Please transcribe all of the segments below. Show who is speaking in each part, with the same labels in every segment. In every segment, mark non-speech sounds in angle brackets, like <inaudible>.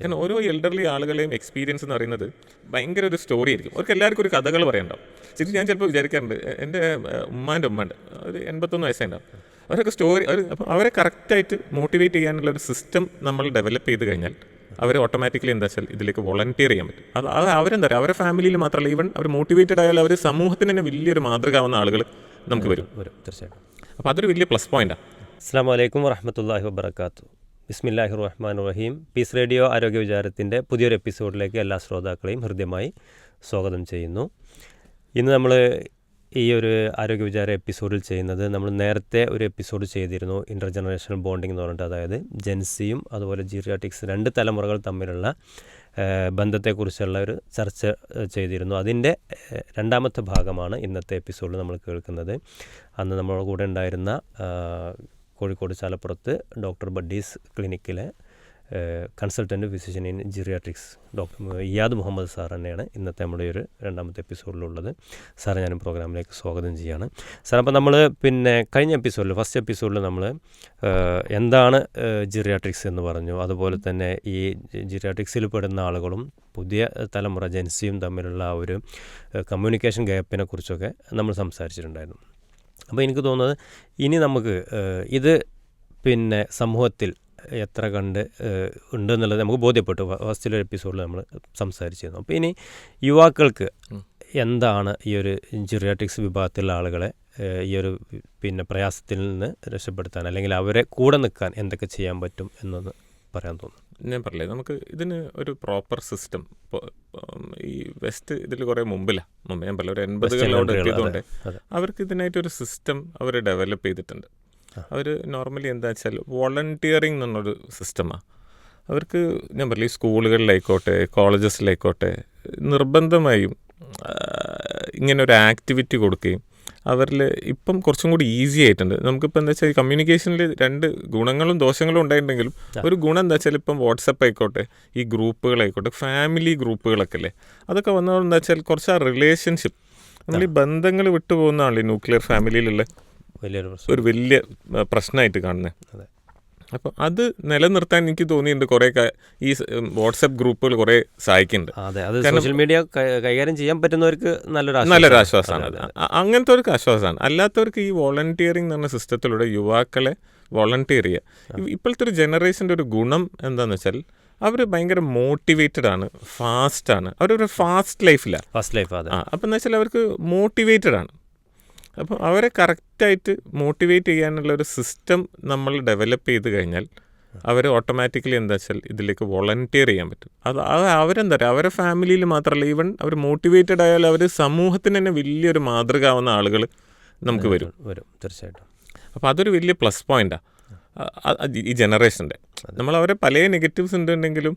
Speaker 1: കാരണം ഓരോ എൽഡർലി ആളുകളെയും എക്സ്പീരിയൻസ് എന്ന് പറയുന്നത് ഭയങ്കര ഒരു സ്റ്റോറി ആയിരിക്കും. അവർക്ക് എല്ലാവർക്കും ഒരു കഥകൾ പറയണ്ടാവും ശരി ഞാൻ ചിലപ്പോൾ വിചാരിക്കാറുണ്ട് എന്റെ ഉമ്മാന്റെ ഉമ്മ ഉണ്ട് ഒരു എൺപത്തൊന്ന് വയസ്സുണ്ടാവും അവരൊക്കെ സ്റ്റോറി അവർ അപ്പോൾ അവരെ കറക്റ്റായിട്ട് മോട്ടിവേറ്റ് ചെയ്യാനുള്ള ഒരു സിസ്റ്റം നമ്മൾ ഡെവലപ്പ് ചെയ്ത് കഴിഞ്ഞാൽ അവർ ഓട്ടോമാറ്റിക്കലി എന്താ വെച്ചാൽ ഇതിലേക്ക് വോളണ്ടിയർ ചെയ്യാൻ പറ്റും. അത് അത് അവരെന്താ പറയുക അവരുടെ ഫാമിലിയിൽ മാത്രമല്ല ഈവൻ അവർ മോട്ടിവേറ്റഡ് ആയാൽ അവർ സമൂഹത്തിന് തന്നെ വലിയൊരു മാതൃകാവുന്ന ആളുകൾ നമുക്ക് വരും
Speaker 2: വരും. തീർച്ചയായിട്ടും.
Speaker 1: അപ്പോൾ അതൊരു വലിയ പ്ലസ് പോയിന്റാണ്
Speaker 2: അസ്സാം വലൈക്കും വാഹമത്തല്ലാഹി വബർക്കാത്തു ബിസ്മില്ലാഹി റഹ്മാൻ റഹീം പീസ് റേഡിയോ ആരോഗ്യ വിചാരത്തിന്റെ പുതിയൊരു എപ്പിസോഡിലേക്ക് എല്ലാ ശ്രോതാക്കളെയും ഹൃദ്യമായി സ്വാഗതം ചെയ്യുന്നു. ഇന്ന് നമ്മൾ ഈ ഒരു ആരോഗ്യ വിചാര എപ്പിസോഡിൽ ചെയ്യുന്നത് നമ്മൾ നേരത്തെ ഒരു എപ്പിസോഡ് ചെയ്തിരുന്നു ഇന്റർ ജനറേഷണൽ ബോണ്ടിങ് എന്ന് പറഞ്ഞിട്ട്. അതായത് ജെൻസിയും അതുപോലെ ജീറിയാറ്റിക്സ് രണ്ട് തലമുറകൾ തമ്മിലുള്ള ബന്ധത്തെക്കുറിച്ചുള്ള ഒരു ചർച്ച ചെയ്തിരുന്നു. അതിന്റെ രണ്ടാമത്തെ ഭാഗമാണ് ഇന്നത്തെ എപ്പിസോഡിൽ നമ്മൾ കേൾക്കുന്നത്. അന്ന് നമ്മളുടെ കൂടെ ഉണ്ടായിരുന്ന കോഴിക്കോട് ചാലപ്പുറത്ത് doctor buddies ക്ലിനിക്കിലെ consultant physician in geriatrics doctor Iyad Muhammad sir തന്നെയാണ് ഇന്നത്തെ നമ്മുടെ ഒരു രണ്ടാമത്തെ എപ്പിസോഡിലുള്ളത്. സാറെ ഞാനും പ്രോഗ്രാമിലേക്ക് സ്വാഗതം ചെയ്യാണ്. സാർ അപ്പോൾ നമ്മൾ പിന്നെ കഴിഞ്ഞ എപ്പിസോഡിൽ ഫസ്റ്റ് എപ്പിസോഡിൽ നമ്മൾ എന്താണ് ജിറിയാട്രിക്സ് എന്ന് പറഞ്ഞു. അതുപോലെ തന്നെ ഈ ജിറിയാട്രിക്സിൽ പെടുന്ന ആളുകളും പുതിയ തലമുറ ജൻസിയും തമ്മിലുള്ള ആ ഒരു കമ്മ്യൂണിക്കേഷൻ ഗ്യാപ്പിനെ കുറിച്ചൊക്കെ നമ്മൾ സംസാരിച്ചിട്ടുണ്ടായിരുന്നു. അപ്പോൾ എനിക്ക് തോന്നുന്നത് ഇനി നമുക്ക് ഇത് പിന്നെ സമൂഹത്തിൽ എത്ര കണ്ട് ഉണ്ടെന്നുള്ളത് നമുക്ക് ബോധ്യപ്പെട്ടു. ഫസ്റ്റിലൊരു എപ്പിസോഡിൽ നമ്മൾ സംസാരിച്ചിരുന്നു. അപ്പോൾ ഇനി യുവാക്കൾക്ക് എന്താണ് ഈ ഒരു ജിറിയാട്രിക്സ് വിഭാഗത്തിലുള്ള ആളുകളെ ഈ ഒരു പിന്നെ പ്രയാസത്തിൽ നിന്ന് രക്ഷപ്പെടുത്താൻ അല്ലെങ്കിൽ അവരെ കൂടെ നിൽക്കാൻ എന്തൊക്കെ ചെയ്യാൻ പറ്റും എന്നൊന്ന് പറയാൻ തോന്നുന്നു.
Speaker 1: ഞാൻ പറഞ്ഞില്ലേ നമുക്ക് ഇതിന് ഒരു പ്രോപ്പർ സിസ്റ്റം ഈ വെസ്റ്റ് ഇതിൽ കുറേ മുമ്പിലാണ് മുമ്പ് ഞാൻ പറഞ്ഞ ഒരു എൺപതുകളിലോട് എത്തിയതുകൊണ്ട്. അവർക്ക് ഇതിനായിട്ടൊരു സിസ്റ്റം അവർ ഡെവലപ്പ് ചെയ്തിട്ടുണ്ട്. അവർ നോർമലി എന്താ വെച്ചാൽ വോളണ്ടിയറിങ് എന്നുള്ളൊരു സിസ്റ്റമാണ് അവർക്ക് ഞാൻ പറയില്ല ഈ സ്കൂളുകളിലായിക്കോട്ടെ കോളേജസിലായിക്കോട്ടെ നിർബന്ധമായും ഇങ്ങനെ ഒരു ആക്ടിവിറ്റി കൊടുക്കുകയും അവരിൽ ഇപ്പം കുറച്ചും കൂടി ഈസി ആയിട്ടുണ്ട്. നമുക്കിപ്പോൾ എന്താ വെച്ചാൽ കമ്മ്യൂണിക്കേഷനിൽ രണ്ട് ഗുണങ്ങളും ദോഷങ്ങളും ഉണ്ടായിട്ടുണ്ടെങ്കിലും ഒരു ഗുണം എന്താ വെച്ചാൽ ഇപ്പം വാട്സപ്പ് ആയിക്കോട്ടെ ഈ ഗ്രൂപ്പുകളായിക്കോട്ടെ ഫാമിലി ഗ്രൂപ്പുകളൊക്കെ അല്ലേ? അതൊക്കെ വന്നതുകൊണ്ട് എന്താ വെച്ചാൽ കുറച്ച് ആ റിലേഷൻഷിപ്പ് നമ്മൾ ഈ ബന്ധങ്ങൾ വിട്ടുപോകുന്നതാണല്ലോ ഈ ന്യൂക്ലിയർ ഫാമിലിയിലുള്ള ഒരു വലിയ പ്രശ്നമായിട്ട് കാണുന്നത്
Speaker 2: അതെ
Speaker 1: അപ്പം അത് നിലനിർത്താൻ എനിക്ക് തോന്നിയിട്ടുണ്ട് കുറേ ഈ വാട്സപ്പ് ഗ്രൂപ്പുകൾ കുറേ സഹായിക്കുന്നുണ്ട്.
Speaker 2: അതെ അത് സോഷ്യൽ മീഡിയ കൈകാര്യം ചെയ്യാൻ പറ്റുന്നവർക്ക് നല്ലൊരു.
Speaker 1: നല്ലൊരു ആശ്വാസമാണ്
Speaker 2: അത്
Speaker 1: അങ്ങനത്തെവർക്ക് അങ്ങനത്തെ ഒരു ആശ്വാസമാണ്. അല്ലാത്തവർക്ക് ഈ വോളണ്ടിയറിംഗ് എന്ന് പറഞ്ഞ സിസ്റ്റത്തിലൂടെ യുവാക്കളെ വോളണ്ടിയർ ചെയ്യുക ഇപ്പോഴത്തെ ഒരു ജനറേഷന്റെ ഒരു ഗുണം എന്താണെന്ന് വെച്ചാൽ അവർ ഭയങ്കര മോട്ടിവേറ്റഡ് ആണ് ഫാസ്റ്റ് ആണ്. അവരൊരു ഫാസ്റ്റ് ലൈഫിലാണ്
Speaker 2: ഫാസ്റ്റ് ലൈഫ് അതെ.
Speaker 1: അപ്പം എന്ന് വെച്ചാൽ അവർക്ക് മോട്ടിവേറ്റഡ് ആണ്. അപ്പം അവരെ കറക്റ്റായിട്ട് മോട്ടിവേറ്റ് ചെയ്യാനുള്ള ഒരു സിസ്റ്റം നമ്മൾ ഡെവലപ്പ് ചെയ്ത് കഴിഞ്ഞാൽ അവർ ഓട്ടോമാറ്റിക്കലി എന്താ വെച്ചാൽ ഇതിലേക്ക് വോളണ്ടിയർ ചെയ്യാൻ പറ്റും. അത് അത് അവരെന്താ പറയുക അവരെ ഫാമിലിയിൽ മാത്രമല്ല ഈവൻ അവർ മോട്ടിവേറ്റഡ് ആയാൽ അവർ സമൂഹത്തിന് തന്നെ വലിയൊരു മാതൃക ആവുന്ന ആളുകൾ നമുക്ക് വരും.
Speaker 2: വരും തീർച്ചയായിട്ടും.
Speaker 1: അപ്പോൾ അതൊരു വലിയ പ്ലസ് പോയിന്റാണ് ഈ ജനറേഷന്റെ നമ്മൾ അവരെ പല നെഗറ്റീവ്സ് ഉണ്ടെങ്കിലും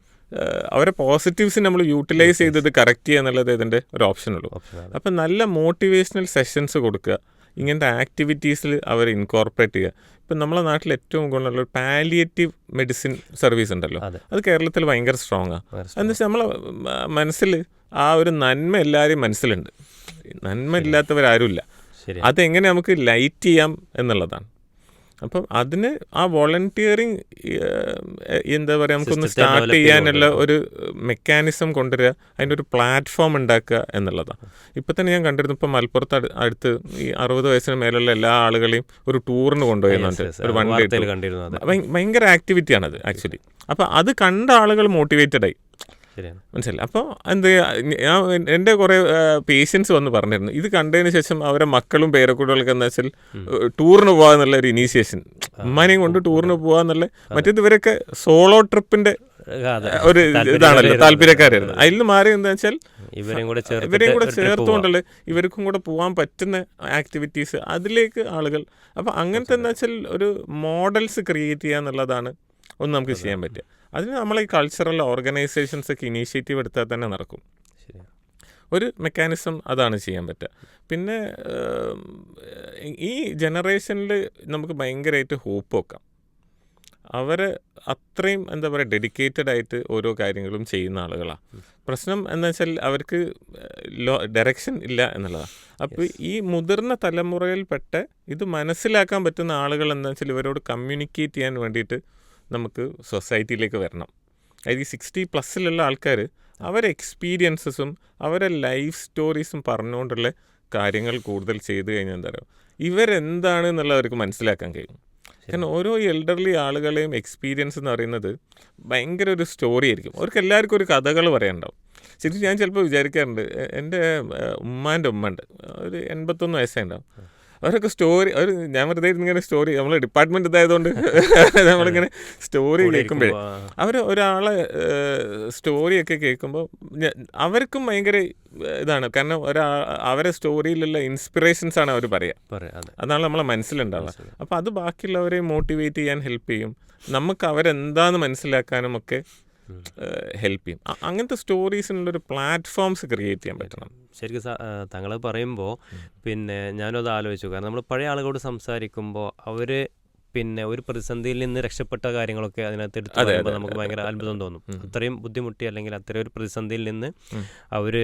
Speaker 1: അവരെ പോസിറ്റീവ്സ് നമ്മൾ യൂട്ടിലൈസ് ചെയ്തത് കറക്റ്റ് ചെയ്യുക എന്നുള്ളത് ഇതിന്റെ ഒരു ഓപ്ഷൻ
Speaker 2: ഉള്ളൂ.
Speaker 1: അപ്പം നല്ല മോട്ടിവേഷണൽ സെഷൻസ് കൊടുക്കുക. ഇങ്ങനത്തെ ആക്ടിവിറ്റീസിൽ അവർ ഇൻകോർപ്പറേറ്റ് ചെയ്യുക. ഇപ്പം നമ്മളെ നാട്ടിൽ ഏറ്റവും ഗുണമുള്ള ഒരു പാലിയേറ്റീവ് മെഡിസിൻ സർവീസ് ഉണ്ടല്ലോ.
Speaker 2: അത്.
Speaker 1: കേരളത്തിൽ ഭയങ്കര സ്ട്രോങ് ആണ്
Speaker 2: എന്താ
Speaker 1: എന്ന് വെച്ചാൽ നമ്മളെ മനസ്സിൽ ആ ഒരു നന്മ എല്ലാവരെയും മനസ്സിലുണ്ട്. നന്മ ഇല്ലാത്തവരാരുമില്ല. അതെങ്ങനെ നമുക്ക് ലൈറ്റ് ചെയ്യാം എന്നുള്ളതാണ്. അപ്പം അതിന് ആ വോളണ്ടിയറിങ് എന്താ പറയുക നമുക്കൊന്ന് സ്റ്റാർട്ട് ചെയ്യാനുള്ള ഒരു മെക്കാനിസം കൊണ്ടുവരിക അതിന്റെ ഒരു പ്ലാറ്റ്ഫോം ഉണ്ടാക്കുക എന്നുള്ളതാണ് ഇപ്പം തന്നെ ഞാൻ കണ്ടിരുന്നു ഇപ്പം മലപ്പുറത്ത് അടു- അടുത്ത് ഈ അറുപത് വയസ്സിന് മേലുള്ള എല്ലാ ആളുകളെയും ഒരു ടൂറിന് കൊണ്ടുപോയിരുന്നുണ്ട്. ഒരു വൺ ഡേ
Speaker 2: കണ്ടിരുന്നു അതെ.
Speaker 1: ഭയങ്കര ആക്ടിവിറ്റിയാണത് ആക്ച്വലി അപ്പം അത് കണ്ട ആളുകൾ മോട്ടിവേറ്റഡ് ആയി.
Speaker 2: ശരിയാണ്.
Speaker 1: മനസ്സിലായി. അപ്പോൾ എന്ത് ഞാൻ എന്റെ കുറേ പേഷ്യൻസ് വന്ന് പറഞ്ഞിരുന്നു. ഇത് കണ്ടതിന് ശേഷം അവരെ മക്കളും പേരക്കുട്ടികളൊക്കെ എന്താ വെച്ചാൽ ടൂറിന് പോകുക എന്നുള്ള ഒരു ഇനീഷ്യേഷൻ ഉമ്മാനെയും കൊണ്ട് ടൂറിന് പോകുക എന്നുള്ള മറ്റേത് ഇവരൊക്കെ സോളോ ട്രിപ്പിന്റെ ഒരു ഇതാണല്ലോ താല്പര്യക്കാരായിരുന്നു. അതിൽ നിന്ന് മാറി എന്താ വെച്ചാൽ
Speaker 2: ഇവരെയും കൂടെ
Speaker 1: ഇവരെയും കൂടെ ചേർത്തുകൊണ്ടല്ലേ ഇവർക്കും കൂടെ പോകാൻ പറ്റുന്ന ആക്ടിവിറ്റീസ് അതിലേക്ക് ആളുകൾ അപ്പോൾ അങ്ങനത്തെ എന്താ വെച്ചാൽ ഒരു മോഡൽസ് ക്രിയേറ്റ് ചെയ്യുക എന്നുള്ളതാണ് ഒന്ന് നമുക്ക് ചെയ്യാൻ പറ്റുക. അതിന് നമ്മൾ ഈ കൾച്ചറൽ ഓർഗനൈസേഷൻസ് ഒക്കെ ഇനീഷ്യേറ്റീവ് എടുത്താൽ തന്നെ നടക്കും. ഒരു മെക്കാനിസം അതാണ് ചെയ്യാൻ പറ്റുക. പിന്നെ ഈ ജനറേഷനിൽ നമുക്ക് ഭയങ്കരമായിട്ട് ഹോപ്പ് വെക്കാം. അവർ അത്രയും എന്താ പറയുക ഡെഡിക്കേറ്റഡ് ആയിട്ട് ഓരോ കാര്യങ്ങളും ചെയ്യുന്ന ആളുകളാണ് പ്രശ്നം എന്താ വെച്ചാൽ അവർക്ക് ലോ ഡയറക്ഷൻ ഇല്ല എന്നുള്ളതാണ് അപ്പോൾ ഈ മുതിർന്ന തലമുറയിൽപ്പെട്ട ഇത് മനസ്സിലാക്കാൻ പറ്റുന്ന ആളുകൾ എന്താ വെച്ചാൽ ഇവരോട് കമ്മ്യൂണിക്കേറ്റ് ചെയ്യാൻ വേണ്ടിയിട്ട് നമുക്ക് സൊസൈറ്റിയിലേക്ക് വരണം. അതായത് ഈ സിക്സ്റ്റി പ്ലസ്സിലുള്ള ആൾക്കാർ അവരെ എക്സ്പീരിയൻസസും അവരെ ലൈഫ് സ്റ്റോറീസും പറഞ്ഞുകൊണ്ടുള്ള കാര്യങ്ങൾ കൂടുതൽ ചെയ്തു കഴിഞ്ഞാൽ എന്താ പറയുക ഇവരെന്താണ് എന്നുള്ളത് അവർക്ക് മനസ്സിലാക്കാൻ കഴിയും. കാരണം ഓരോ എൽഡർലി ആളുകളെയും എക്സ്പീരിയൻസ് എന്ന് പറയുന്നത് ഭയങ്കര ഒരു സ്റ്റോറി ആയിരിക്കും. അവർക്ക് എല്ലാവർക്കും ഒരു കഥകൾ പറയാനുണ്ടാവും. ശരിക്കും ഞാൻ ചിലപ്പോൾ വിചാരിക്കാറുണ്ട് എന്റെ ഉമ്മാന്റെ ഉമ്മ ഉണ്ട്. ഒരു എൺപത്തൊന്ന് വയസ്സേ ഉണ്ടാവും അവരൊക്കെ സ്റ്റോറി അവർ ഞാൻ വെറുതെ ഇങ്ങനെ സ്റ്റോറി നമ്മൾ ഡിപ്പാർട്ട്മെന്റ് ഇതായതുകൊണ്ട് <laughs> നമ്മളിങ്ങനെ സ്റ്റോറി കേൾക്കുമ്പോൾ അവർ ഒരാളെ സ്റ്റോറിയൊക്കെ കേൾക്കുമ്പോൾ അവർക്കും ഭയങ്കര ഇതാണ്. കാരണം ഒരാ അവരെ സ്റ്റോറിയിലുള്ള ഇൻസ്പിറേഷൻസ് ആണ് അവർ പറയുക അതാണ് നമ്മളെ മനസ്സിലുണ്ടാവുക. അപ്പോൾ അത് ബാക്കിയുള്ളവരെ മോട്ടിവേറ്റ് ചെയ്യാൻ ഹെൽപ്പ് ചെയ്യും. നമുക്ക് അവരെന്താന്ന് മനസ്സിലാക്കാനും ഒക്കെ ഹെൽപ്പ് ചെയ്യും. അങ്ങനത്തെ സ്റ്റോറീസിനുള്ളൊരു പ്ലാറ്റ്ഫോംസ് ക്രിയേറ്റ് ചെയ്യാൻ പറ്റണം.
Speaker 2: ശരിക്കും താങ്കൾ പറയുമ്പോൾ പിന്നെ ഞാനത് ആലോചിച്ചു. കാരണം നമ്മൾ പഴയ ആളുകളോട് സംസാരിക്കുമ്പോൾ അവർ പിന്നെ ഒരു പ്രതിസന്ധിയിൽ നിന്ന് രക്ഷപ്പെട്ട കാര്യങ്ങളൊക്കെ അതിനകത്ത് എടുത്ത് പറയുമ്പോൾ നമുക്ക് ഭയങ്കര അത്ഭുതം തോന്നും. അത്രയും ബുദ്ധിമുട്ടി അല്ലെങ്കിൽ അത്രയും ഒരു പ്രതിസന്ധിയിൽ നിന്ന് അവർ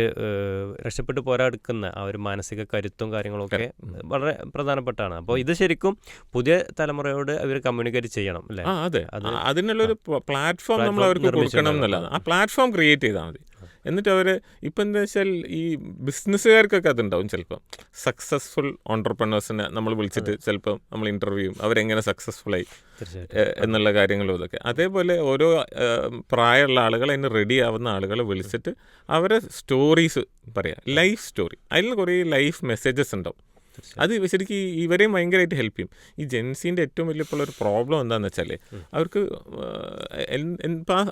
Speaker 2: രക്ഷപ്പെട്ട് പോരാടുക്കുന്ന ആ ഒരു മാനസിക കരുത്തും കാര്യങ്ങളൊക്കെ വളരെ പ്രധാനപ്പെട്ടാണ്. അപ്പോൾ ഇത് ശരിക്കും പുതിയ തലമുറയോട് അവർ കമ്മ്യൂണിക്കേറ്റ് ചെയ്യണം അല്ലേ?
Speaker 1: അതെ.
Speaker 2: അത്
Speaker 1: അതിനുള്ളൊരു പ്ലാറ്റ്ഫോം നമ്മൾ അവർക്ക് കൊടുക്കണം എന്നുള്ളതാണ്. ആ പ്ലാറ്റ്ഫോം ക്രിയേറ്റ് ചെയ്താൽ മതി. എന്നിട്ട് അവർ ഇപ്പം എന്താ വെച്ചാൽ ഈ ബിസിനസ്സുകാർക്കൊക്കെ അതുണ്ടാവും ചിലപ്പം. സക്സസ്ഫുൾ ഓണ്ടർപ്രണേഴ്സിനെ നമ്മൾ വിളിച്ചിട്ട് ചിലപ്പം നമ്മൾ ഇന്റർവ്യൂ അവരെങ്ങനെ സക്സസ്ഫുൾ ആയി എന്നുള്ള കാര്യങ്ങളും ഇതൊക്കെ. അതേപോലെ ഓരോ പ്രായമുള്ള ആളുകൾ അതിന് റെഡി ആവുന്ന ആളുകളെ വിളിച്ചിട്ട് അവരെ സ്റ്റോറീസ് പറയാം. ലൈഫ് സ്റ്റോറി അതിൽ കുറേ ലൈഫ് മെസ്സേജസ് ഉണ്ടാവും. അത് ശരിക്കും ഇവരെയും ഭയങ്കരമായിട്ട് ഹെൽപ്പ് ചെയ്യും. ഈ ജെൻസിന്റെ ഏറ്റവും വലിയ ഇപ്പോൾ ഒരു പ്രോബ്ലം എന്താണെന്ന് വെച്ചാൽ അവർക്ക്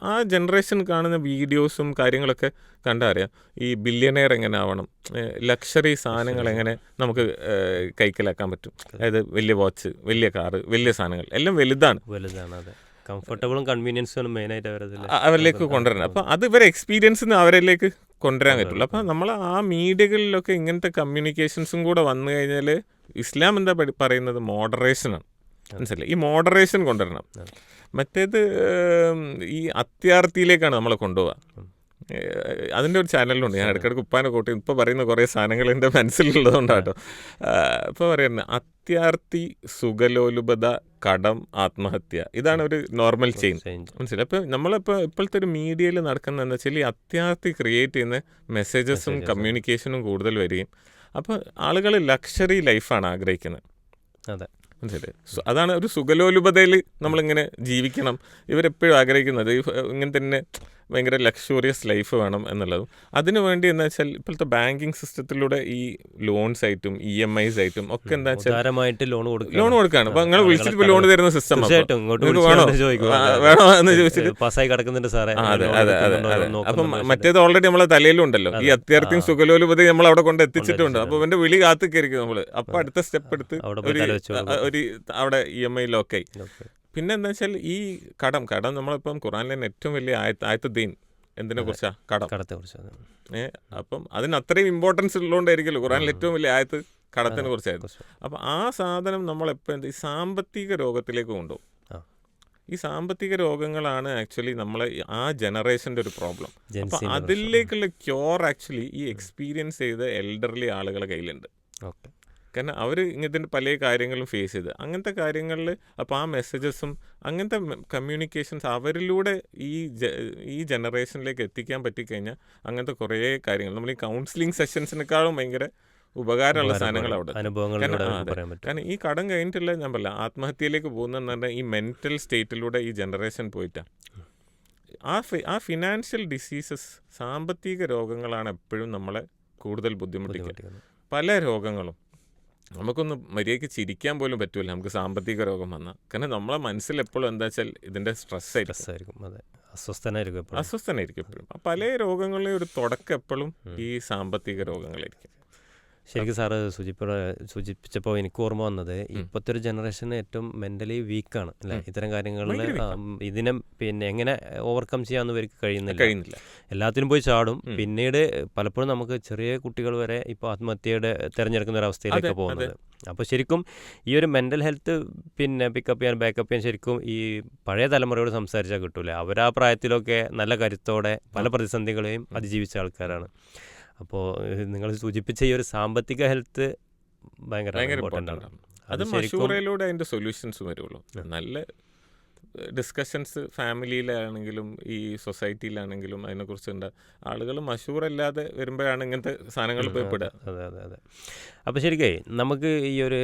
Speaker 1: ആ- ജനറേഷൻ കാണുന്ന വീഡിയോസും കാര്യങ്ങളൊക്കെ കണ്ടാൽ അറിയാം. ഈ ബില്യനെയർ എങ്ങനെ ആവണം? ലക്ഷറി സാധനങ്ങൾ എങ്ങനെ നമുക്ക് കൈക്കലാക്കാൻ പറ്റും? അതായത് വലിയ വാച്ച് വലിയ കാറ് വലിയ സാധനങ്ങൾ എല്ലാം വലുതാണ്.
Speaker 2: വലുതാണ് അതെ. കംഫർട്ടബിളും കൺവീനിയൻസും മെയിനായിട്ട് അവരതിൽ
Speaker 1: അ- അവരിലേക്ക് കൊണ്ടുവരണം അപ്പം അത് ഇവരെ എക്സ്പീരിയൻസ് അവരിലേക്ക് കൊണ്ടുവരാൻ പറ്റുള്ളൂ. അപ്പം നമ്മൾ ആ മീഡിയകളിലൊക്കെ ഇങ്ങനത്തെ കമ്മ്യൂണിക്കേഷൻസും കൂടെ വന്നു കഴിഞ്ഞാൽ ഇസ്ലാം എന്താ പഠി- പറയുന്നത്? മോഡറേഷനാണ് മനസ്സിലായി? ഈ മോഡറേഷൻ കൊണ്ടുവരണം. മറ്റേത് ഈ അത്യാർത്ഥിയിലേക്കാണ് നമ്മളെ കൊണ്ടുപോവുക. ഏഹ്, അതിന്റെ ഒരു ചാനലുണ്ട് ഞാൻ ഇടയ്ക്കിടയ്ക്ക് ഉപ്പാനെ കൂട്ടി ഇപ്പോൾ പറയുന്ന കുറേ സാധനങ്ങൾ എന്റെ മനസ്സിലുള്ളതുകൊണ്ടാട്ടോ. ഇപ്പോൾ പറയുന്നത് അത്യാർത്ഥി സുഖലോലുപത കടം ആത്മഹത്യ. ഇതാണ് ഒരു നോർമൽ ചെയിൻ മനസ്സിലായി? അപ്പോൾ നമ്മളിപ്പോൾ ഇപ്പോഴത്തെ ഒരു മീഡിയയിൽ നടക്കുന്ന എന്താ വെച്ചാൽ ഈ അത്യാർത്ഥി ക്രിയേറ്റ് ചെയ്യുന്ന മെസ്സേജസും കമ്മ്യൂണിക്കേഷനും കൂടുതൽ വരികയും. അപ്പോൾ ആളുകൾ ലക്ഷറി ലൈഫാണ് ആഗ്രഹിക്കുന്നത്.
Speaker 2: അതെ.
Speaker 1: മനസ്സിലായി? അതാണ് ഒരു സുഖലോലുപതയിൽ നമ്മളിങ്ങനെ ജീവിക്കണം. ഇവരെപ്പോഴും ആഗ്രഹിക്കുന്നത്. ഇങ്ങനെ തന്നെ ഭയങ്കര ലക്ഷൂറിയസ് ലൈഫ് വേണം എന്നുള്ളതും. അതിനു വേണ്ടി എന്താ വെച്ചാൽ ഇപ്പോഴത്തെ ബാങ്കിങ് സിസ്റ്റത്തിലൂടെ ഈ ലോൺസ് ആയിട്ടും ഇ എം ഐസ് ആയിട്ടും ഒക്കെ എന്താ വെച്ചാൽ
Speaker 2: ലോൺ കൊടുക്കുകയാണ്.
Speaker 1: ലോൺ കൊടുക്കാണ് അപ്പൊ നിങ്ങൾ വിളിച്ചിട്ട് ലോൺ തരുന്ന സിസ്റ്റം വേണോ? എന്ന് ചോദിച്ചിട്ട്?
Speaker 2: പാസ്സായി കിടക്കുന്നുണ്ട് സാറേ.
Speaker 1: ആ, അതെ അതെ അതെ
Speaker 2: എടുക്കുന്നുണ്ടോ
Speaker 1: അതെ
Speaker 2: എന്ന്
Speaker 1: അപ്പം മറ്റേത് ഓൾറെഡി നമ്മളെ തലയിലുണ്ടല്ലോ. ഈ അത്യാർത്ഥിയും സുഖലോലുപതി നമ്മൾ അവിടെ കൊണ്ട് എത്തിച്ചിട്ടുണ്ട്. അപ്പൊ അവന്റെ വിളി കാത്തിക്കായിരിക്കും നമ്മൾ. അപ്പൊ അടുത്ത സ്റ്റെപ്പ് എടുത്ത് ഒരു അവിടെ ഇ എം ഐ ലോക്കായി. പിന്നെ എന്താ വെച്ചാൽ ഈ കടം കടം നമ്മളിപ്പം ഖുറാനിലെ ഏറ്റവും വലിയ ആയത്ത് ആയത്ത് ദീൻ എന്തിനെ കുറിച്ചാ കടം.
Speaker 2: കടത്തെ കുറിച്ച്
Speaker 1: ഏഹ് അപ്പം അതിന് അത്രയും ഇമ്പോർട്ടൻസ് ഉള്ളതുകൊണ്ടായിരിക്കുമല്ലോ ഖുറാനിലെ ഏറ്റവും വലിയ ആയത്ത് കടത്തിനെ കുറിച്ചായിരുന്നു അപ്പം ആ സാധനം നമ്മളെപ്പോൾ എന്താ ഈ സാമ്പത്തിക രോഗത്തിലേക്ക് കൊണ്ടുപോകും ഈ സാമ്പത്തിക രോഗങ്ങളാണ് ആക്ച്വലി നമ്മളെ ആ ജനറേഷന്റെ ഒരു പ്രോബ്ലം അപ്പം അതിലേക്കുള്ള ക്യൂർ ആക്ച്വലി ഈ എക്സ്പീരിയൻസ് ചെയ്ത എൽഡർലി ആളുകളെ കയ്യിലുണ്ട്.
Speaker 2: ഓക്കെ.
Speaker 1: കാരണം അവർ ഇങ്ങനത്തെ പല കാര്യങ്ങളും ഫേസ് ചെയ്ത്. അങ്ങനത്തെ കാര്യങ്ങളിൽ അപ്പോൾ ആ മെസ്സേജസും അങ്ങനത്തെ കമ്മ്യൂണിക്കേഷൻസ് അവരിലൂടെ ഈ ഈ ജനറേഷനിലേക്ക് എത്തിക്കാൻ പറ്റിക്കഴിഞ്ഞാൽ അങ്ങനത്തെ കുറേ കാര്യങ്ങൾ. നമ്മൾ ഈ കൗൺസിലിംഗ് സെഷൻസിനേക്കാളും ഭയങ്കര ഉപകാരമുള്ള സാധനങ്ങൾ അവിടെ
Speaker 2: അനുഭവങ്ങൾ
Speaker 1: കാരണം- ഈ കടം കഴിഞ്ഞിട്ടുള്ള ഞാൻ പറയില്ല ആത്മഹത്യയിലേക്ക് പോകുന്നതെന്ന് പറഞ്ഞാൽ ഈ മെന്റൽ സ്റ്റേറ്റിലൂടെ ഈ ജനറേഷൻ പോയിട്ടാണ് ആ ഫി- ആ ഫിനാൻഷ്യൽ ഡിസീസസ് സാമ്പത്തിക രോഗങ്ങളാണ് എപ്പോഴും നമ്മളെ കൂടുതൽ
Speaker 2: ബുദ്ധിമുട്ടിക്കുന്നത്.
Speaker 1: പല രോഗങ്ങളും നമുക്കൊന്ന് മര്യാദയ്ക്ക് ചിരിക്കാൻ പോലും പറ്റൂല. നമുക്ക് സാമ്പത്തിക രോഗം വന്നാൽ കാരണം നമ്മളെ മനസ്സിൽ എപ്പോഴും എന്താ വെച്ചാൽ ഇതിന്റെ സ്ട്രെസ് ആയിരിക്കും.
Speaker 2: അതെ. അസ്വസ്ഥനായിരിക്കും എപ്പോഴും.
Speaker 1: അസ്വസ്ഥനായിരിക്കും എപ്പോഴും. പല രോഗങ്ങളുടെ ഒരു തുടക്കം എപ്പോഴും ഈ സാമ്പത്തിക രോഗങ്ങളായിരിക്കും
Speaker 2: ശരിക്കും സാറ് സൂചിപ്പ സൂചിപ്പിച്ചപ്പോൾ എനിക്ക് ഓർമ്മ വന്നത് ഇപ്പോഴത്തെ ഒരു ജനറേഷൻ ഏറ്റവും മെന്റലി വീക്കാണ് അല്ലെ? ഇത്തരം കാര്യങ്ങളിൽ ഇതിനെ പിന്നെ എങ്ങനെ ഓവർകം ചെയ്യാമെന്ന് ഇവർക്ക് കഴിയുന്നില്ല.
Speaker 1: കഴിയുന്നില്ല.
Speaker 2: എല്ലാത്തിനും പോയി ചാടും. പിന്നീട് പലപ്പോഴും നമുക്ക് ചെറിയ കുട്ടികൾ വരെ ഇപ്പോൾ ആത്മഹത്യയുടെ തിരഞ്ഞെടുക്കുന്ന ഒരു അവസ്ഥയിലേക്ക് പോകുന്നത്. അപ്പോൾ ശരിക്കും ഈ ഒരു മെന്റൽ ഹെൽത്ത് പിന്നെ പിക്കപ്പ് ചെയ്യാൻ ബാക്കപ്പ് ചെയ്യാൻ ശരിക്കും ഈ പഴയ തലമുറയോട് സംസാരിച്ചാൽ കിട്ടൂല. അവർ ആ പ്രായത്തിലൊക്കെ നല്ല കരുത്തോടെ പല പ്രതിസന്ധികളെയും അതിജീവിച്ച ആൾക്കാരാണ്. അപ്പോൾ നിങ്ങൾ സൂചിപ്പിച്ച ഈ ഒരു സാമ്പത്തിക ഹെൽത്ത് ഭയങ്കര
Speaker 1: ഇമ്പോർട്ടന്റ്
Speaker 2: ആണ്.
Speaker 1: അത് മഷൂറയിലൂടെ അതിന്റെ സൊല്യൂഷൻസ് വരുള്ളൂ. നല്ല ഡിസ്കഷൻസ് ഫാമിലിയിലാണെങ്കിലും ഈ സൊസൈറ്റിയിലാണെങ്കിലും അതിനെക്കുറിച്ച് ഉണ്ട് ആളുകൾ മഷൂറല്ലാതെ വരുമ്പോഴാണ് ഇങ്ങനത്തെ സാധനങ്ങൾ പോയി പെടുക
Speaker 2: അതെ അതെ അതെ അപ്പോൾ ശരിക്കേ നമുക്ക് ഈ ഒരു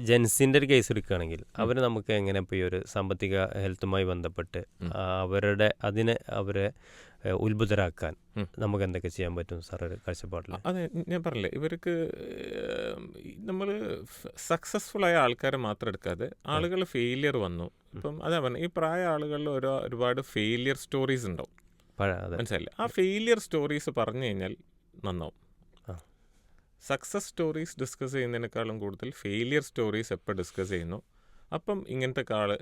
Speaker 2: ജെൻസിന്റെ ഒരു കേസ് എടുക്കുകയാണെങ്കിൽ അവർ നമുക്ക് എങ്ങനെ ഇപ്പോൾ ഈ ഒരു സാമ്പത്തിക ഹെൽത്തുമായി ബന്ധപ്പെട്ട് അവരുടെ അതിനെ അവരെ ഉത്ഭുതരാക്കാൻ നമുക്ക് എന്തൊക്കെ ചെയ്യാൻ പറ്റും സാർ ഒരു കാഴ്ചപ്പാടിൽ
Speaker 1: അതെ ഞാൻ പറഞ്ഞില്ലേ ഇവർക്ക് നമ്മൾ സക്സസ്ഫുൾ ആയ ആൾക്കാരെ മാത്രം എടുക്കാതെ ആളുകൾ ഫെയിലിയർ വന്നു. ഇപ്പം അതാ പറഞ്ഞത് ഈ പ്രായ ആളുകളിൽ ഓരോ ഒരുപാട് ഫെയിലിയർ സ്റ്റോറീസ് ഉണ്ടാവും. മനസ്സിലായില്ലേ? ആ ഫെയിലിയർ സ്റ്റോറീസ് പറഞ്ഞു കഴിഞ്ഞാൽ നന്നാവും. സക്സസ് സ്റ്റോറീസ് ഡിസ്കസ് ചെയ്യുന്നതിനേക്കാളും കൂടുതൽ ഫെയിലിയർ സ്റ്റോറീസ് എപ്പോൾ ഡിസ്കസ് ചെയ്യുന്നു? അപ്പം ഇങ്ങനത്തെ കാള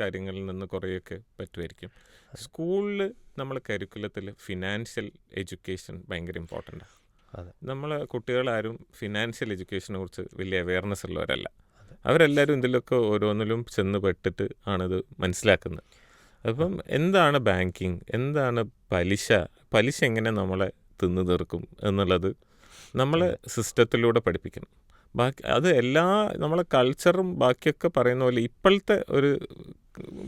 Speaker 1: കാര്യങ്ങളിൽ നിന്ന് കുറേയൊക്കെ പറ്റുമായിരിക്കും. സ്കൂളിൽ നമ്മൾ കരിക്കുലത്തിൽ ഫിനാൻഷ്യൽ എഡ്യൂക്കേഷൻ ഭയങ്കര ഇമ്പോർട്ടന്റ്
Speaker 2: അതെ.
Speaker 1: നമ്മൾ കുട്ടികളാരും ഫിനാൻഷ്യൽ എഡ്യൂക്കേഷനെ കുറിച്ച് വലിയ അവയർനെസ് ഉള്ളവരല്ല. അവരെല്ലാവരും ഇതിലൊക്കെ ഓരോന്നിലും ചെന്ന് പെട്ടിട്ട് ആണിത് മനസ്സിലാക്കുന്നത്. അപ്പം എന്താണ് ബാങ്കിങ് എന്താണ് പലിശ? പലിശ എങ്ങനെ നമ്മളെ തിന്നു തീർക്കും എന്നുള്ളത് നമ്മൾ സിസ്റ്റത്തിലൂടെ പഠിപ്പിക്കണം. ബാക്കി അത് എല്ലാ നമ്മളെ കൾച്ചറും ബാക്കിയൊക്കെ പറയുന്ന പോലെ ഇപ്പോഴത്തെ ഒരു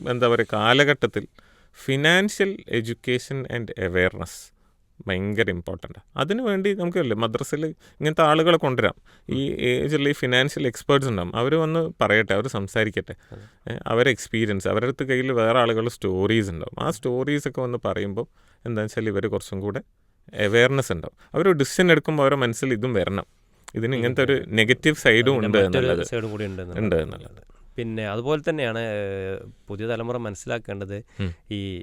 Speaker 1: എന്താ പറയുക കാലഘട്ടത്തിൽ ഫിനാൻഷ്യൽ എഡ്യൂക്കേഷൻ ആൻഡ് അവെയർനെസ് ഭയങ്കര ഇമ്പോർട്ടന്റ് അതിനു വേണ്ടി നമുക്കല്ലേ മദ്രസയിൽ ഇങ്ങനത്തെ ആളുകളെ കൊണ്ടുവരാം. ഈ ഏജിലുള്ള ഈ ഫിനാൻഷ്യൽ എക്സ്പേർട്സ് ഉണ്ടാവും. അവർ വന്ന് പറയട്ടെ അവർ സംസാരിക്കട്ടെ. അവരെ എക്സ്പീരിയൻസ് അവരുടെ അടുത്ത് കയ്യിൽ വേറെ ആളുകൾ സ്റ്റോറീസ് ഉണ്ടാവും. ആ സ്റ്റോറീസൊക്കെ വന്ന് പറയുമ്പോൾ എന്താണെന്ന് വെച്ചാൽ ഇവർ കുറച്ചും കൂടെ അവെയർനെസ് ഉണ്ടാവും. അവർ ഡിസിഷൻ എടുക്കുമ്പോൾ അവരുടെ മനസ്സിൽ ഇതും വരണം. ഇതിന് ഇങ്ങനത്തെ ഒരു നെഗറ്റീവ് സൈഡും ഉണ്ട്
Speaker 2: സൈഡും കൂടി ഉണ്ട് എന്നുള്ളത്. പിന്നെ അതുപോലെ തന്നെയാണ് പുതിയ തലമുറ മനസ്സിലാക്കേണ്ടത്. ഈ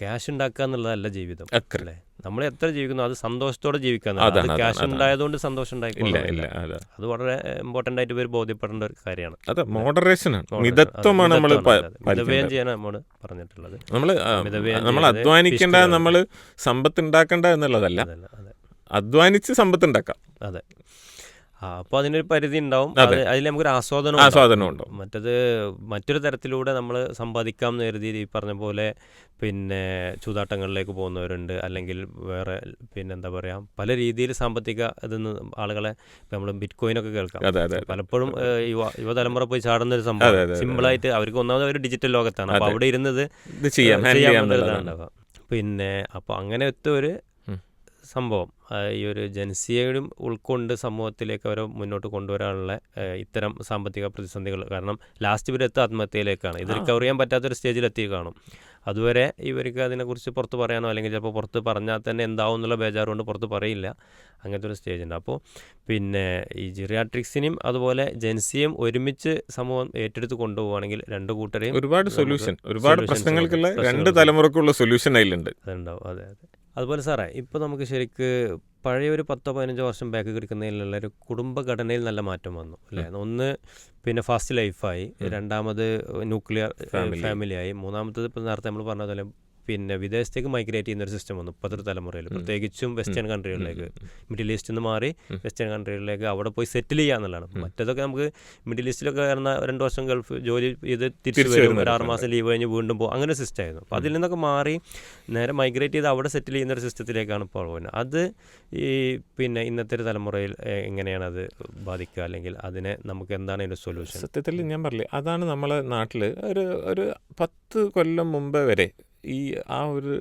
Speaker 2: ക്യാഷ് ഉണ്ടാക്കുക എന്നുള്ളതല്ല ജീവിതം. അല്ലേ? നമ്മൾ എത്ര ജീവിക്കുന്നു അത് സന്തോഷത്തോടെ
Speaker 1: ജീവിക്കാൻ
Speaker 2: അത് ക്യാഷ്. ഉണ്ടായതുകൊണ്ട് സന്തോഷം
Speaker 1: ഉണ്ടായിക്കില്ല അതെ.
Speaker 2: വളരെ ഇമ്പോർട്ടന്റ് ആയിട്ട് പേര് ബോധ്യപ്പെടേണ്ട ഒരു കാര്യമാണ്.
Speaker 1: അതെ
Speaker 2: Moderation.
Speaker 1: മിതത്വമാണ് നമ്മൾ.
Speaker 2: മിതവ്യയം ചെയ്യാനാണ് നമ്മൾ പറഞ്ഞിട്ടുള്ളത്.
Speaker 1: നമ്മൾ നമ്മൾ അധ്വാനിക്കേണ്ട നമ്മൾ സമ്പത്ത് ഉണ്ടാക്കേണ്ട എന്നുള്ളതല്ല. അധ്വാനിച്ച് സമ്പത്ത് ഉണ്ടാക്കാം.
Speaker 2: അതെ. അപ്പോൾ അതിനൊരു പരിധി ഉണ്ടാവും.
Speaker 1: അതെ.
Speaker 2: അതിൽ നമുക്കൊരു ആസ്വാദനം
Speaker 1: ആസ്വാദനം
Speaker 2: ഉണ്ടാവും. മറ്റത് മറ്റൊരു തരത്തിലൂടെ നമ്മൾ സമ്പാദിക്കാം എന്ന് കരുതി ഈ പറഞ്ഞ പോലെ പിന്നെ ചൂതാട്ടങ്ങളിലേക്ക് പോകുന്നവരുണ്ട്. അല്ലെങ്കിൽ വേറെ പിന്നെ എന്താ പറയുക പല രീതിയിൽ സാമ്പത്തിക ഇതിന്ന് ആളുകളെ ഇപ്പം നമ്മൾ ബിറ്റ് കോയിനൊക്കെ കേൾക്കാം. പലപ്പോഴും യുവ യുവതലമുറ പോയി ചാടുന്ന ഒരു സംഭവം.
Speaker 1: സിമ്പിൾ ആയിട്ട്
Speaker 2: സിമ്പിളായിട്ട് അവർക്ക് ഒന്നാമത് ഒരു ഡിജിറ്റൽ ലോകത്താണ്. അപ്പോൾ അവിടെ ഇരുന്നത്
Speaker 1: ഇത് ചെയ്യാം ഹാൻഡിൽ ചെയ്യാം
Speaker 2: ചെയ്യാവുന്ന ഒരു
Speaker 1: എന്നുള്ളതാണ്.
Speaker 2: ഇതാണ് ഉണ്ടാവുക. പിന്നെ അപ്പോൾ അങ്ങനത്തെ ഒരു. സംഭവം. ഈ ഒരു ജനസിയയും ഉൾക്കൊണ്ട് സമൂഹത്തിലേക്ക് അവരെ മുന്നോട്ട് കൊണ്ടുവരാനുള്ള ഇത്തരം സാമ്പത്തിക പ്രതിസന്ധികൾ. കാരണം ലാസ്റ്റ് ഇവരെത്ത് ആത്മഹത്യയിലേക്കാണ്. ഇത് റിക്കവർ ചെയ്യാൻ പറ്റാത്തൊരു സ്റ്റേജിലെത്തി കാണും. അതുവരെ ഇവർക്ക് അതിനെക്കുറിച്ച് പുറത്ത് പറയാനോ അല്ലെങ്കിൽ ചിലപ്പോൾ പുറത്ത് പറഞ്ഞാൽ തന്നെ എന്താവും എന്നുള്ള ബേജാറ് കൊണ്ട് പുറത്ത് പറയില്ല. അങ്ങനത്തെ ഒരു സ്റ്റേജ് ഉണ്ട്. അപ്പോൾ പിന്നെ ഈ ജിറിയാട്രിക്സിനും അതുപോലെ ജെൻസിയും ഒരുമിച്ച് സമൂഹം ഏറ്റെടുത്ത് കൊണ്ടുപോവുകയാണെങ്കിൽ രണ്ട് കൂട്ടരെയും
Speaker 1: ഒരുപാട് സൊല്യൂഷൻ ഒരുപാട് പ്രശ്നങ്ങൾക്കുള്ള രണ്ട് തലമുറക്കുള്ള സൊല്യൂഷൻ അതിലുണ്ട്.
Speaker 2: അതുണ്ടാവും. അതെ അതെ. അതുപോലെ സാറേ ഇപ്പോൾ നമുക്ക് ശരിക്ക് പഴയ ഒരു പത്തോ പതിനഞ്ചോ വർഷം ബാക്ക് കിടക്കുന്നതിലുള്ള ഒരു കുടുംബഘടനയിൽ നല്ല മാറ്റം വന്നു അല്ലേ? ഒന്ന് പിന്നെ ഫസ്റ്റ് ലൈഫായി രണ്ടാമത് ന്യൂക്ലിയർ
Speaker 1: ഫാമിലിയായി
Speaker 2: ഫാമിലി ആയി മൂന്നാമത്തത് ഇപ്പോൾ നേരത്തെ നമ്മൾ പറഞ്ഞതുപോലെ പോലെ പിന്നെ വിദേശത്തേക്ക് മൈഗ്രേറ്റ് ചെയ്യുന്ന ഒരു സിസ്റ്റം വന്നു ഇപ്പോഴത്തെ തലമുറയിൽ. പ്രത്യേകിച്ചും വെസ്റ്റേൺ കൺട്രികളിലേക്ക് മിഡിൽ ഈസ്റ്റിൽ നിന്ന് മാറി വെസ്റ്റേൺ കൺട്രികളിലേക്ക് അവിടെ പോയി സെറ്റിൽ ചെയ്യുക എന്നുള്ളതാണ്. മറ്റേതൊക്കെ നമുക്ക് മിഡിൽ ഈസ്റ്റിലൊക്കെ വരുന്ന രണ്ട് വർഷം ഗൾഫ് ജോലി ചെയ്ത് തിരിച്ചു വരും. ഒരു ആറ് മാസം ലീവ് കഴിഞ്ഞ് വീണ്ടും പോകും. അങ്ങനെ സിസ്റ്റം ആയിരുന്നു. അപ്പോൾ അതിൽ നിന്നൊക്കെ മാറി നേരെ മൈഗ്രേറ്റ് ചെയ്ത് അവിടെ സെറ്റിൽ ചെയ്യുന്ന ഒരു സിസ്റ്റത്തിലേക്കാണ് ഇപ്പോൾ പോകുന്നത്. അത് ഈ പിന്നെ ഇന്നത്തെ ഒരു തലമുറയിൽ എങ്ങനെയാണ് അത് ബാധിക്കുക? അല്ലെങ്കിൽ അതിനെ നമുക്ക് എന്താണ് അതിന്റെ സൊല്യൂഷൻ
Speaker 1: സത്യത്തിൽ ഞാൻ പറഞ്ഞില്ലേ അതാണ് നമ്മളെ നാട്ടിൽ ഒരു ഒരു പത്ത് കൊല്ലം മുമ്പേ വരെ ഈ ആ ഒരു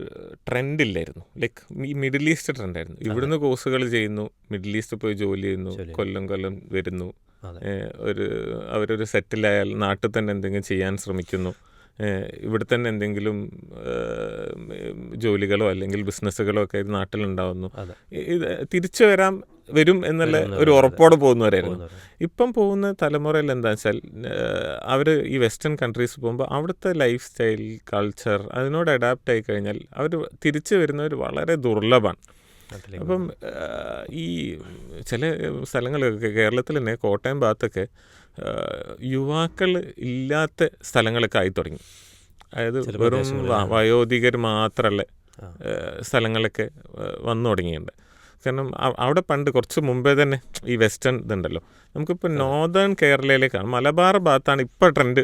Speaker 1: ട്രെൻഡ് ഇല്ലായിരുന്നു ലൈക്ക് ഈ മിഡിൽ ഈസ്റ്റ് ട്രെൻഡായിരുന്നു. ഇവിടുന്ന് കോഴ്സുകൾ ചെയ്യുന്നു മിഡിൽ ഈസ്റ്റ് പോയി ജോലി ചെയ്യുന്നു കൊല്ലം കൊല്ലം വരുന്നു. ഒരു അവരൊരു സെറ്റിലായാൽ നാട്ടിൽ തന്നെ എന്തെങ്കിലും ചെയ്യാൻ ശ്രമിക്കുന്നു. ഇവിടെ തന്നെ എന്തെങ്കിലും ജോലികളോ അല്ലെങ്കിൽ ബിസിനസ്സുകളോ ഒക്കെ നാട്ടിലുണ്ടാവുന്നു ഇത് തിരിച്ചു വരാൻ വരും എന്നുള്ള ഒരു ഉറപ്പോടെ പോകുന്നവരായിരുന്നു.
Speaker 2: പോകുന്നവര്.
Speaker 1: ഇപ്പം പോകുന്ന തലമുറയിൽ എന്താ വെച്ചാൽ അവർ ഈ വെസ്റ്റേൺ കൺട്രീസ് പോകുമ്പോൾ അവിടുത്തെ ലൈഫ് സ്റ്റൈൽ കൾച്ചർ അതിനോട് അഡാപ്റ്റ് ആയി കഴിഞ്ഞാൽ അവർ തിരിച്ചു വരുന്നവർ വളരെ ദുർലഭമാണ്. അപ്പം ഈ ചില സ്ഥലങ്ങളൊക്കെ കേരളത്തിൽ തന്നെ കോട്ടയം ഭാഗത്തൊക്കെ യുവാക്കൾ ഇല്ലാത്ത സ്ഥലങ്ങളൊക്കെ ആയി തുടങ്ങി. അതായത് വെറും വയോധികർ മാത്രമല്ല സ്ഥലങ്ങളൊക്കെ വന്നു തുടങ്ങിയിട്ടുണ്ട്. കാരണം അവിടെ പണ്ട് കുറച്ച് മുമ്പേ തന്നെ ഈ വെസ്റ്റേൺ ഇതുണ്ടല്ലോ. നമുക്കിപ്പോൾ നോർത്തേൺ കേരളയിലേക്കാണ് മലബാർ ഭാഗത്താണ് ഇപ്പോൾ ട്രെൻഡ്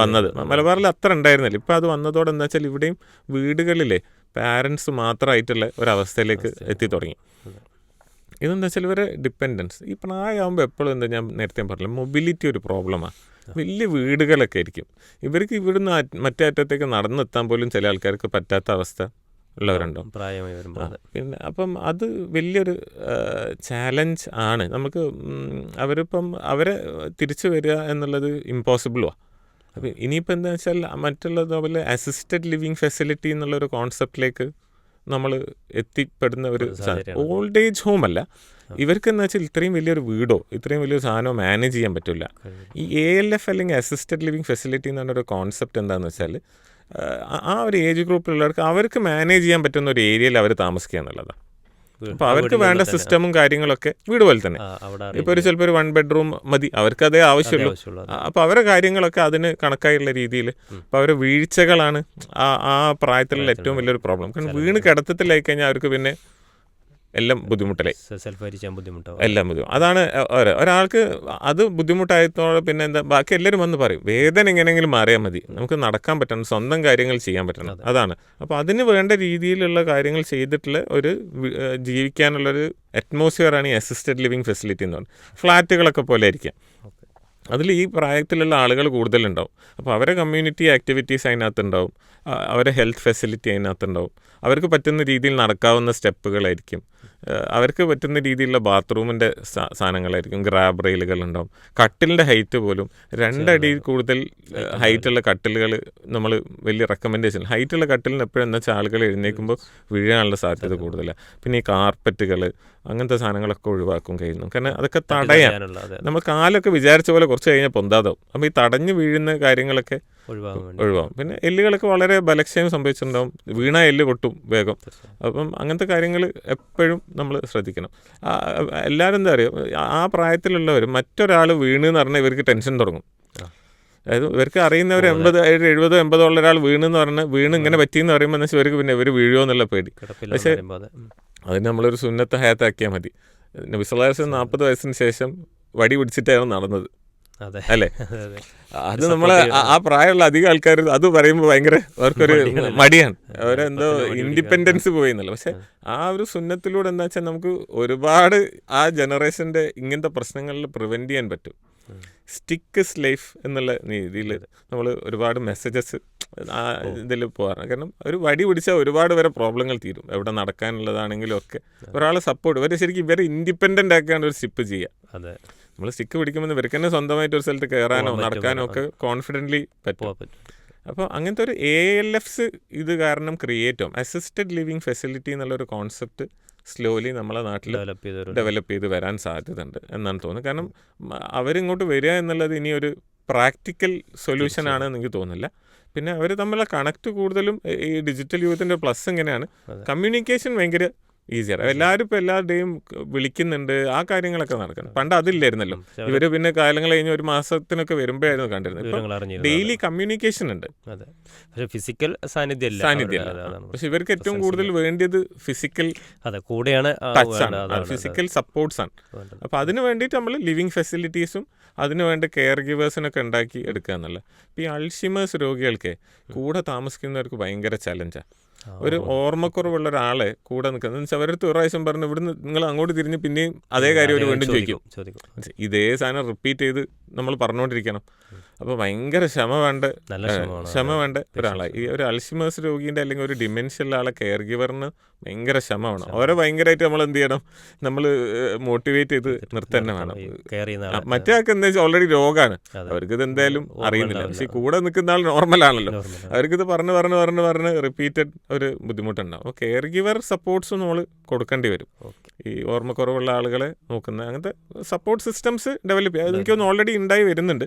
Speaker 1: വന്നത്. മലബാറിൽ അത്ര ഉണ്ടായിരുന്നില്ല. ഇപ്പം അത് വന്നതോടെ എന്താ വെച്ചാൽ ഇവിടെയും വീടുകളിലെ പാരൻസ് മാത്രമായിട്ടുള്ള ഒരവസ്ഥയിലേക്ക് എത്തി തുടങ്ങി. ഇതെന്താ വെച്ചാൽ ഇവരെ ഡിപ്പെൻഡൻസ്. ഈ പ്രായമാകുമ്പോൾ എപ്പോഴും എന്താ ഞാൻ നേരത്തെ പറഞ്ഞില്ല മൊബിലിറ്റി ഒരു പ്രോബ്ലമാണ്. വലിയ വീടുകളൊക്കെ ആയിരിക്കും. ഇവർക്ക് ഇവിടുന്ന് മറ്റേ അറ്റത്തേക്ക് നടന്നെത്താൻ പോലും ചില ആൾക്കാർക്ക് പറ്റാത്ത അവസ്ഥ. ഉള്ളവരുണ്ടാവും
Speaker 2: പ്രായമായി വരുമ്പോൾ
Speaker 1: പിന്നെ അപ്പം അത് വലിയൊരു ചാലഞ്ച് ആണ്. നമുക്ക് അവരിപ്പം അവരെ തിരിച്ചു വരിക എന്നുള്ളത് ഇമ്പോസിബിളുമാണ് അപ്പം ഇനിയിപ്പോൾ എന്താ വെച്ചാൽ മറ്റുള്ളത് പോലെ അസിസ്റ്റഡ് ലിവിങ് ഫെസിലിറ്റി എന്നുള്ളൊരു കോൺസെപ്റ്റിലേക്ക് നമ്മൾ എത്തിപ്പെടുന്ന ഒരു ഓൾഡ് ഏജ് ഹോം അല്ല. ഇവർക്ക് എന്ന് വെച്ചാൽ ഇത്രയും വലിയൊരു വീടോ ഇത്രയും വലിയൊരു സാധനമോ മാനേജ് ചെയ്യാൻ പറ്റില്ല. ഈ എ എൽ എഫ് അല്ലെങ്കിൽ അസിസ്റ്റഡ് ലിവിങ് ഫെസിലിറ്റി എന്ന് പറഞ്ഞൊരു കോൺസെപ്റ്റ് എന്താണെന്ന് വെച്ചാൽ ആ- ഒരു ഏജ് ഗ്രൂപ്പിലുള്ളവർക്ക് അവർക്ക് മാനേജ് ചെയ്യാൻ പറ്റുന്ന ഒരു ഏരിയയിൽ അവർ താമസിക്കുക എന്നുള്ളതാണ്. അപ്പോൾ അവർക്ക് വേണ്ട സിസ്റ്റമും കാര്യങ്ങളൊക്കെ വീട് പോലെ തന്നെ. ഇപ്പോൾ ഒരു ചിലപ്പോൾ ഒരു വൺ ബെഡ്റൂം മതി. അവർക്ക് അതേ ആവശ്യമുള്ളൂ. അപ്പോൾ അവരെ കാര്യങ്ങളൊക്കെ അതിന് കണക്കായുള്ള രീതിയിൽ അപ്പോൾ അവരുടെ വീഴ്ചകളാണ് ആ ആ പ്രായത്തിലുള്ള ഏറ്റവും വലിയൊരു പ്രോബ്ലം കാരണം വീണ് കിടത്തത്തിലായി കഴിഞ്ഞാൽ അവർക്ക് പിന്നെ എല്ലാം ബുദ്ധിമുട്ടല്ലേ
Speaker 2: സെൽഫ് അരിച്ചാൻ ബുദ്ധിമുട്ടാവും.
Speaker 1: എല്ലാം ബുദ്ധിമുട്ട് അതാണ് ഒര- ഒരാൾക്ക് അത് ബുദ്ധിമുട്ടായതോടെ പിന്നെ എന്താ ബാക്കി എല്ലാവരും വന്ന് പറയും വേദന എങ്ങനെയെങ്കിലും മാറിയാൽ മതി. നമുക്ക് നടക്കാൻ പറ്റണം സ്വന്തം കാര്യങ്ങൾ ചെയ്യാൻ പറ്റണം. അതാണ്. അപ്പോൾ അതിന് വേണ്ട രീതിയിലുള്ള കാര്യങ്ങൾ ചെയ്തിട്ടുള്ള ഒരു ജീവിക്കാനുള്ളൊരു അറ്റ്മോസ്ഫിയറാണ് ഈ അസിസ്റ്റഡ് ലിവിങ് ഫെസിലിറ്റി എന്ന് പറയുന്നത് ഫ്ലാറ്റുകളൊക്കെ പോലെ ആയിരിക്കാം. അതിൽ ഈ പ്രായത്തിലുള്ള ആളുകൾ കൂടുതലുണ്ടാവും. അപ്പോൾ അവരെ കമ്മ്യൂണിറ്റി ആക്ടിവിറ്റീസ് അതിനകത്തുണ്ടാവും. അവരെ ഹെൽത്ത് ഫെസിലിറ്റി അതിനകത്തുണ്ടാവും. അവർക്ക് പറ്റുന്ന രീതിയിൽ നടക്കാവുന്ന സ്റ്റെപ്പുകളായിരിക്കും അവർക്ക് പറ്റുന്ന രീതിയിലുള്ള ബാത്റൂമിന്റെ സാധനങ്ങളായിരിക്കും. ഗ്രാബ് റെയിലുകൾ ഉണ്ടാവും കട്ടിലിന്റെ ഹൈറ്റ് പോലും രണ്ടടി കൂടുതൽ ഹൈറ്റുള്ള കട്ടിലുകൾ നമ്മൾ വലിയ റെക്കമെൻഡേഷൻ ഹൈറ്റുള്ള കട്ടിലിന് എപ്പോഴും വെച്ചാൽ ആളുകൾ എഴുന്നേൽക്കുമ്പോൾ വീഴാനുള്ള സാധ്യത കൂടുതലാണ് പിന്നെ ഈ കാർപ്പറ്റുകൾ അങ്ങനത്തെ സാധനങ്ങളൊക്കെ ഒഴിവാക്കും കഴിയുന്നു കാരണം അതൊക്കെ തടയാൻ. നമ്മൾ കാലൊക്കെ വിചാരിച്ച പോലെ കുറച്ച് കഴിഞ്ഞാൽ പൊന്താതാവും. അപ്പോൾ ഈ തടഞ്ഞു വീഴുന്ന കാര്യങ്ങളൊക്കെ ഒഴിവാകും. പിന്നെ എല്ലുകളൊക്കെ വളരെ ബലക്ഷയം സംഭവിച്ചിട്ടുണ്ടാവും. വീണ എല്ല് പൊട്ടും വേഗം. അപ്പം അങ്ങനത്തെ കാര്യങ്ങൾ എപ്പോഴും നമ്മൾ ശ്രദ്ധിക്കണം. എല്ലാവരും എന്താ പറയുക ആ പ്രായത്തിലുള്ളവർ മറ്റൊരാൾ വീണ് എന്ന് പറഞ്ഞാൽ ഇവർക്ക് ടെൻഷൻ തുടങ്ങും. അതായത് ഇവർക്ക് അറിയുന്നവർ എൺപത് എഴുപതോ എൺപതോ ഉള്ള ഒരാൾ വീണെന്ന് പറഞ്ഞാൽ വീണ് ഇങ്ങനെ പറ്റിയെന്ന് പറയുമ്പോൾ എന്ന് വെച്ചാൽ ഇവർക്ക് പിന്നെ ഇവർ വീഴുമോ എന്നുള്ള പേടി. പക്ഷേ-. അതിന് നമ്മളൊരു സുന്നത്ത ഹയത്താക്കിയാൽ മതി. നബിസ്വലാസം നാൽപ്പത് വയസ്സിന് ശേഷം വടി പിടിച്ചിട്ടായിരുന്നു നടന്നത്. അല്ലേ?
Speaker 2: അതെ
Speaker 1: നമ്മൾ ആ പ്രായമുള്ള അധികം ആൾക്കാർ അത് പറയുമ്പോൾ ഭയങ്കര അവർക്കൊരു മടിയാണ്. അവരെന്തോ ഇൻഡിപെൻഡൻസ് പോയി എന്നല്ല പക്ഷെ ആ. ഒരു സുന്നത്തിലൂടെ എന്താ വെച്ചാൽ നമുക്ക് ഒരുപാട് ആ ജനറേഷന്റെ ഇങ്ങനത്തെ പ്രശ്നങ്ങളിൽ പ്രിവെന്റ് ചെയ്യാൻ പറ്റും. സ്റ്റിക്ക് ഇസ് ലൈഫ് എന്നുള്ള രീതിയിൽ നമ്മൾ ഒരുപാട് മെസ്സേജസ് ആ ഇതിൽ പോകാറ് കാരണം ഒരു വടി പിടിച്ചാൽ ഒരുപാട് വരെ പ്രോബ്ലങ്ങൾ തീരും. എവിടെ നടക്കാനുള്ളതാണെങ്കിലും ഒക്കെ ഒരാളെ സപ്പോർട്ട് ഇവരെ ശരിക്കും ഇവരെ ഇൻഡിപെൻഡന്റ് ആക്കിയാണ് ഒരു സ്റ്റിപ്പ് ചെയ്യുക
Speaker 2: അതെ.
Speaker 1: നമ്മൾ സ്റ്റിക്ക് പിടിക്കുമ്പോൾ ഇവർക്ക് തന്നെ സ്വന്തമായിട്ട് ഒരു സ്ഥലത്ത് കയറാനോ നടക്കാനോ ഒക്കെ കോൺഫിഡന്റ്ലി പറ്റും. അപ്പോൾ അങ്ങനത്തെ ഒരു എ എൽ എഫ്സ് ഇത് കാരണം ക്രിയേറ്റ് ആവും. അസിസ്റ്റഡ് ലിവിങ് ഫെസിലിറ്റി എന്നുള്ളൊരു കോൺസെപ്റ്റ് സ്ലോലി നമ്മളെ നാട്ടിൽ
Speaker 2: ഡെവലപ്പ്
Speaker 1: ചെയ്ത് വരാൻ സാധ്യതയുണ്ട് എന്നാണ് തോന്നുന്നത്. കാരണം അവരിങ്ങോട്ട് വരിക എന്നുള്ളത് ഇനി ഒരു പ്രാക്ടിക്കൽ സൊല്യൂഷൻ ആണ് എനിക്ക് തോന്നുന്നില്ല. പിന്നെ അവർ തമ്മിലുള്ള കണക്ട് കൂടുതലും ഈ ഡിജിറ്റൽ യൂത്തിന്റെ പ്ലസ് എങ്ങനെയാണ്. കമ്മ്യൂണിക്കേഷൻ ഭയങ്കര ഈസിയാണ്. എല്ലാവരും ഇപ്പോൾ എല്ലാവരുടെയും വിളിക്കുന്നുണ്ട്. ആ കാര്യങ്ങളൊക്കെ നടക്കണം. പണ്ട് അതില്ലായിരുന്നല്ലോ. ഇവർ പിന്നെ കാലങ്ങൾ കഴിഞ്ഞ് ഒരു മാസത്തിനൊക്കെ വരുമ്പോഴായിരുന്നു കണ്ടിരുന്നത്. ഡെയിലി കമ്മ്യൂണിക്കേഷൻ ഉണ്ട്.
Speaker 2: പക്ഷെ ഫിസിക്കൽ സാന്നിധ്യം
Speaker 1: സാന്നിധ്യം പക്ഷെ ഇവർക്ക് ഏറ്റവും കൂടുതൽ വേണ്ടിയത് ഫിസിക്കൽ
Speaker 2: അതെ കൂടെയാണ് ആ
Speaker 1: ടച്ച്
Speaker 2: വേണ്ടത്,
Speaker 1: ആണ്.
Speaker 2: അതാണ്
Speaker 1: ഫിസിക്കൽ സപ്പോർട്ട്സ് ആണ്. അപ്പോൾ അതിന് വേണ്ടിയിട്ട് നമ്മൾ ലിവിങ് ഫെസിലിറ്റീസും അതിന് വേണ്ട കെയർ ഗിവേഴ്സിനൊക്കെ ഉണ്ടാക്കി എടുക്കുക എന്നുള്ള ഇപ്പോൾ ഈ അൾഷിമേഴ്സ് രോഗികൾക്ക് കൂടെ താമസിക്കുന്നവർക്ക് ഭയങ്കര ചലഞ്ചാണ് ഒരു ഓർമ്മക്കുറവുള്ള ഒരാളെ കൂടെ നിൽക്കുന്നത് എന്ന് വെച്ചാൽ അവരടുത്ത് ഒരു പ്രാവശ്യം പറഞ്ഞു ഇവിടുന്ന് നിങ്ങൾ അങ്ങോട്ട് തിരിഞ്ഞ് പിന്നെയും അതേ കാര്യം ഒരു വീണ്ടും ചോദിക്കും ഇതേ സാധനം റിപ്പീറ്റ് ചെയ്ത് നമ്മൾ പറഞ്ഞുകൊണ്ടിരിക്കണം അപ്പോൾ ഭയങ്കര ക്ഷമ വേണ്ട. ക്ഷമ വേണ്ട ഒരാളാണ് ഈ ഒരു അൽഷിമേഴ്സ് രോഗീന്റെ അല്ലെങ്കിൽ ഒരു ഡിമെൻഷ്യൽ ആളെ കെയർ ഗിവറിന് ഭയങ്കര ക്ഷമ വേണം. അവരെ ഭയങ്കരമായിട്ട് നമ്മൾ എന്ത് ചെയ്യണം? നമ്മൾ മോട്ടിവേറ്റ് ചെയ്ത് നിർത്തന്നെ വേണം. മറ്റേ ആൾക്ക് എന്താ വെച്ചാൽ ഓൾറെഡി രോഗമാണ്
Speaker 2: അവർക്കിത്
Speaker 1: അവർക്ക് ഇത് എന്തായാലും അറിയുന്നില്ല. പക്ഷെ കൂടെ നിൽക്കുന്ന ആൾ നോർമൽ ആണല്ലോ. അവർക്കിത് പറഞ്ഞ് പറഞ്ഞ് പറഞ്ഞ് പറഞ്ഞ് റിപ്പീറ്റഡ് ഒരു ബുദ്ധിമുട്ടുണ്ടാവും. അപ്പോൾ കെയർ ഗിവർ സപ്പോർട്ട്സ് നമ്മൾ കൊടുക്കേണ്ടി വരും. ഈ ഓർമ്മക്കുറവുള്ള ആളുകളെ നോക്കുന്ന അങ്ങനത്തെ സപ്പോർട്ട് സിസ്റ്റംസ് ഡെവലപ്പ് ചെയ്യുക എനിക്കൊന്നും ഓൾറെഡി ഉണ്ടായി വരുന്നുണ്ട്.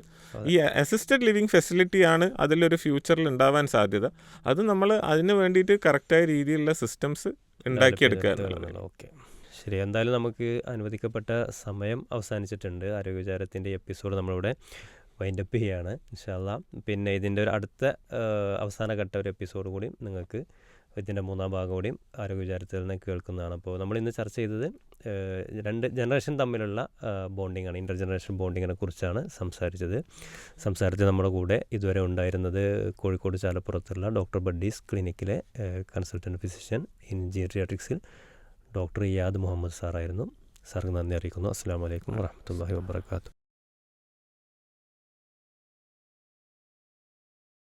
Speaker 1: ഈ അസിസ്റ്റഡ് ലിവിങ് ഫെസിലിറ്റിയാണ് അതിലൊരു ഫ്യൂച്ചറിൽ ഉണ്ടാവാൻ സാധ്യത. അത് നമ്മൾ അതിന് വേണ്ടിയിട്ട് കറക്റ്റായ രീതിയിലുള്ള സിസ്റ്റംസ് ഉണ്ടാക്കിയെടുക്കുക
Speaker 2: ഓക്കെ ശരി എന്തായാലും നമുക്ക് അനുവദിക്കപ്പെട്ട സമയം അവസാനിച്ചിട്ടുണ്ട്. ആരോഗ്യവിചാരത്തിന്റെ എപ്പിസോഡ് നമ്മളിവിടെ വൈൻഡപ്പ് ചെയ്യുകയാണ് ഇൻഷാല്ല പിന്നെ ഇതിന്റെ ഒരു അടുത്ത അവസാന ഘട്ട ഒരു എപ്പിസോഡ് കൂടി നിങ്ങൾക്ക് ഇതിന്റെ മൂന്നാം ഭാഗം കൂടിയും ആരോഗ്യവിചാരത്തിൽ നിന്ന് കേൾക്കുന്നതാണ്. അപ്പോൾ നമ്മൾ ഇന്ന് ചർച്ച ചെയ്തത് രണ്ട് ജനറേഷൻ തമ്മിലുള്ള ബോണ്ടിങ്ങാണ് ഇന്റർ ജനറേഷൻ ബോണ്ടിങ്ങിനെ കുറിച്ചാണ് സംസാരിച്ചത്. സംസാരിച്ച് നമ്മുടെ കൂടെ ഇതുവരെ ഉണ്ടായിരുന്നത് കോഴിക്കോട് ചാലപ്പുറത്തുള്ള ഡോക്ടർ ബഡ്ഡീസ് ക്ലിനിക്കിലെ കൺസൾട്ടന്റ് ഫിസിഷ്യൻ ഇൻ ജിയട്രിയാട്രിക്സിൽ ഡോക്ടർ ഇയാദ് മുഹമ്മദ് സാറായിരുന്നു. സാർക്ക് നന്ദി അറിയിക്കുന്നു. അസ്സാം വലൈക്കും വാഹമത്തല്ലാഹി വാബർക്കാത്തു